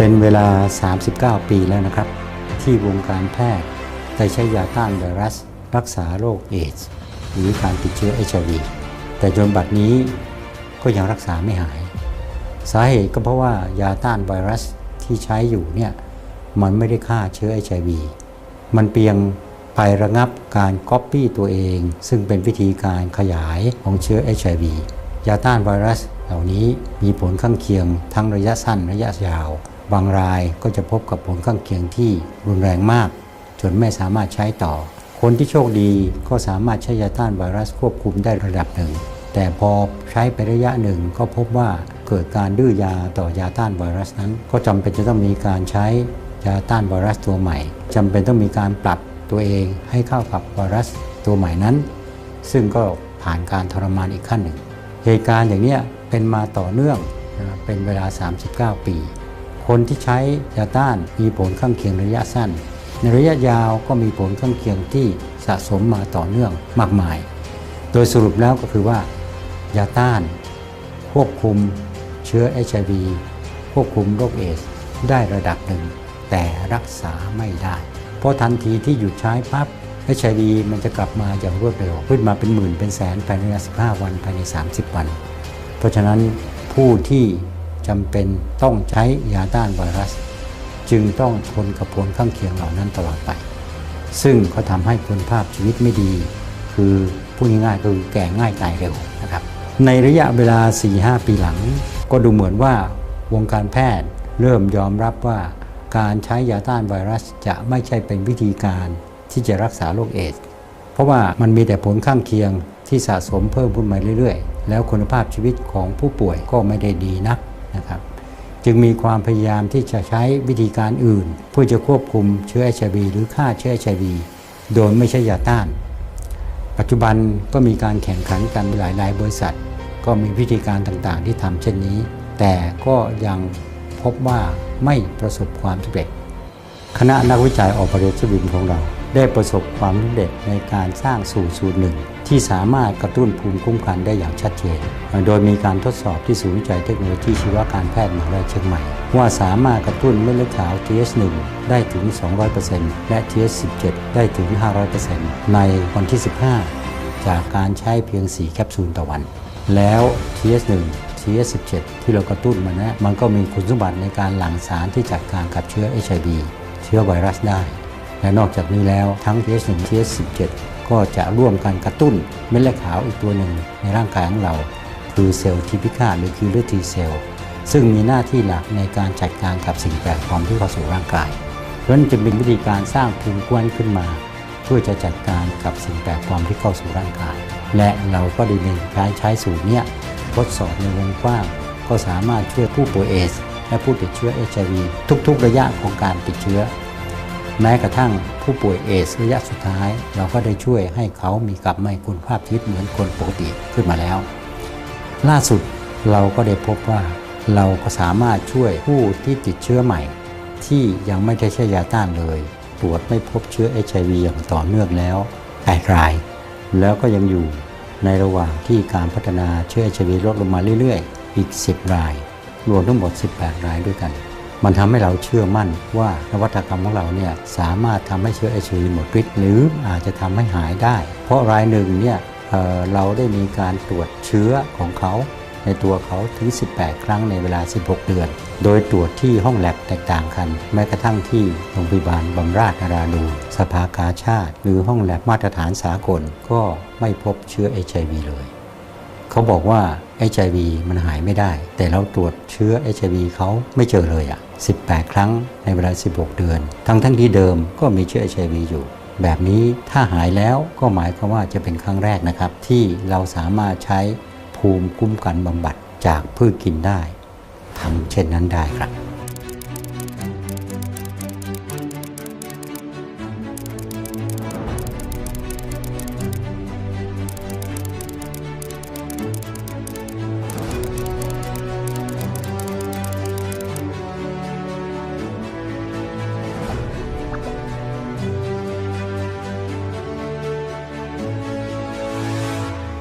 เป็นเวลา 39 ปีแล้วนะครับ ที่วงการแพทย์ได้ใช้ยาต้านไวรัส รักษาโรคเอดส์หรือการติดเชื้อ HIV แต่จนบัดนี้ก็ยังรักษาไม่หาย สาเหตุก็เพราะว่ายาต้านไวรัสที่ใช้อยู่เนี่ยมันไม่ได้ฆ่าเชื้อ HIV มันเพียงไประงับการก๊อปปี้ตัวเอง ซึ่งเป็นวิธีการขยายของเชื้อ HIV ยาต้านไวรัสเหล่านี้มีผลข้างเคียงทั้งระยะสั้นระยะยาว บางรายก็จะพบกับผลข้างเคียงที่รุนแรงมาก จนไม่สามารถใช้ต่อ คนที่โชคดีก็สามารถใช้ยาต้านไวรัสควบคุมได้ระดับหนึ่ง แต่พอใช้ไประยะหนึ่งก็พบว่าเกิดการดื้อยาต่อยาต้านไวรัสนั้น ก็จำเป็นจะต้องมีการใช้ยาต้านไวรัสตัวใหม่จำเป็นต้องมีการปรับตัวเองให้เข้ากับไวรัสตัวใหม่นั้น ซึ่งก็ผ่านการทรมานอีกขั้นหนึ่ง เหตุการณ์อย่างนี้เป็นมาต่อเนื่องเป็นเวลา 39 ปี คนที่ใช้ยาต้านมีผลข้างเคียงระยะสั้น ในระยะยาวก็มีผลข้างเคียงที่สะสมมาต่อเนื่องมากมาย โดยสรุปแล้วก็คือว่ายาต้านควบคุมเชื้อ HIV ควบคุมโรคเอดส์ได้ระดับหนึ่ง แต่รักษาไม่ได้ เพราะทันทีที่หยุดใช้ปั๊บ HIV มันจะกลับมาอย่างรวดเร็ว ขึ้นมาเป็นหมื่นเป็นแสนภายในเวลา15 วันภายใน 30 วัน เพราะฉะนั้นผู้ที่ จำเป็นต้องใช้ยาต้านไวรัส จึงต้องทนกับผลข้างเคียงเหล่านั้นตลอดไป ซึ่งเขาทำให้คุณภาพชีวิตไม่ดี คือพูดง่ายๆก็คือแก่ง่ายตายเร็วนะครับ ในระยะเวลา 4-5 ปีหลัง ก็ดูเหมือนว่าวงการแพทย์เริ่มยอมรับว่าการใช้ยาต้านไวรัสจะไม่ใช่เป็นวิธีการที่จะรักษาโรคเอดส์เพราะว่ามันมีแต่ผลข้างเคียงที่สะสมเพิ่มขึ้นมาเรื่อยๆ แล้วคุณภาพชีวิตของผู้ป่วยก็ไม่ได้ดีนักนะครับ จึงมีความพยายามที่จะใช้วิธีการอื่น เพื่อจะควบคุมเชื้อ HIV หรือฆ่าเชื้อ HIV โดยไม่ใช่ยาต้าน ปัจจุบันก็มีการแข่งขันกันหลายๆ บริษัท ก็มีวิธีการต่างๆ ที่ทำเช่นนี้ แต่ก็ยังพบว่าไม่ประสบความสำเร็จ คณะนักวิจัยออปเปอเรชั่นวินของเรา ได้ประสบความสำเร็จในการสร้างสูตรสูตรหนึ่ง ที่สามารถกระตุ้นภูมิคุ้มกันได้อย่างชัดเจน โดยมีการทดสอบที่ศูนย์วิจัยเทคโนโลยีชีวการแพทย์มหาวิทยาลัยเชียงใหม่ ว่าสามารถกระตุ้นเม็ดเลือดขาว TH1 ได้ถึง 200%และ TH17 ได้ถึง 500%ในวันที่ 15 จากการใช้เพียง 4 แคปซูลต่อวัน แล้ว TH1 TH17 ที่เรากระตุ้นมันนะมันก็มีคุณสมบัติในการหลั่งสารที่จัดการกับเชื้อ HIV เชื้อไวรัสได้ และนอกจากนี้แล้วทั้ง TH1 TH17 ก็จะร่วมกันกระตุ้นเม็ดเลือดขาวอีกตัวหนึ่งในร่างกายของเรา คือเซลล์ทิพิฆาตหรือคิลเลอร์ทีเซลล์ซึ่งมีหน้าที่หลักในการจัดการกับสิ่งแปลกปลอมที่เข้าสู่ร่างกายเพราะฉะนั้นจึงเป็นวิธีการสร้างภูมิคุ้มกันขึ้นมา เพื่อจะจัดการกับสิ่งแปลกปลอมที่เข้าสู่ร่างกาย และเราก็ได้มีการใช้สูตรนี้ทดสอบในวงกว้าง ก็สามารถช่วยผู้ป่วยเอสและผู้ติดเชื้อ HIV ทุกๆระยะของการติดเชื้อ แม้กระทั่งผู้ป่วยเอสระยะสุดท้าย เราก็ได้ช่วยให้เขามีกลับมาคุณภาพชีวิตเหมือนคนปกติขึ้นมาแล้ว ล่าสุดเราก็ได้พบว่าเราก็สามารถช่วยผู้ที่ติดเชื้อใหม่ ที่ยังไม่ได้ใช้ยาต้านเลย ตรวจไม่พบเชื้อ HIV อย่างต่อเนื่องแล้ว8ราย แล้วก็ยังอยู่ในระหว่างที่การพัฒนาเชื้อ HIV ลดลงมาเรื่อยๆ อีก 10 ราย รวมทั้งหมด 18 รายด้วยกัน มันทำให้เราเชื่อมั่นว่านวัตกรรมของเราเนี่ยสามารถทำให้เชื้อ HIV หมดฤทธิ์หรืออาจจะทำให้หายได้ เพราะรายหนึ่งเนี่ยเเราได้มีการตรวจเชื้อของเขา ในตัวเขาถึง 18 ครั้งในเวลา 16 เดือน โดยตรวจที่ห้องแลบแตกต่างกัน แม้กระทั่งที่โรงพยาบาลบำราศนาราดูสภากาชาติ หรือห้องแลบมาตรฐานสากลก็ไม่พบเชื้อ HIV เลย เขาบอกว่า HIV มันหายไม่ได้ แต่เราตรวจเชื้อ HIV เขาไม่เจอเลยอะ่ะ 18 ครั้งในเวลา 16 เดือน ทั้งทั้งที่เดิมก็มีเชื้อ HIV อยู่ แบบนี้ถ้าหายแล้วก็หมายความว่าจะเป็นครั้งแรกนะครับ ที่เราสามารถใช้ภูมิคุ้มกันบำบัดจากพืชกินได้ทำเช่นนั้นได้ครับ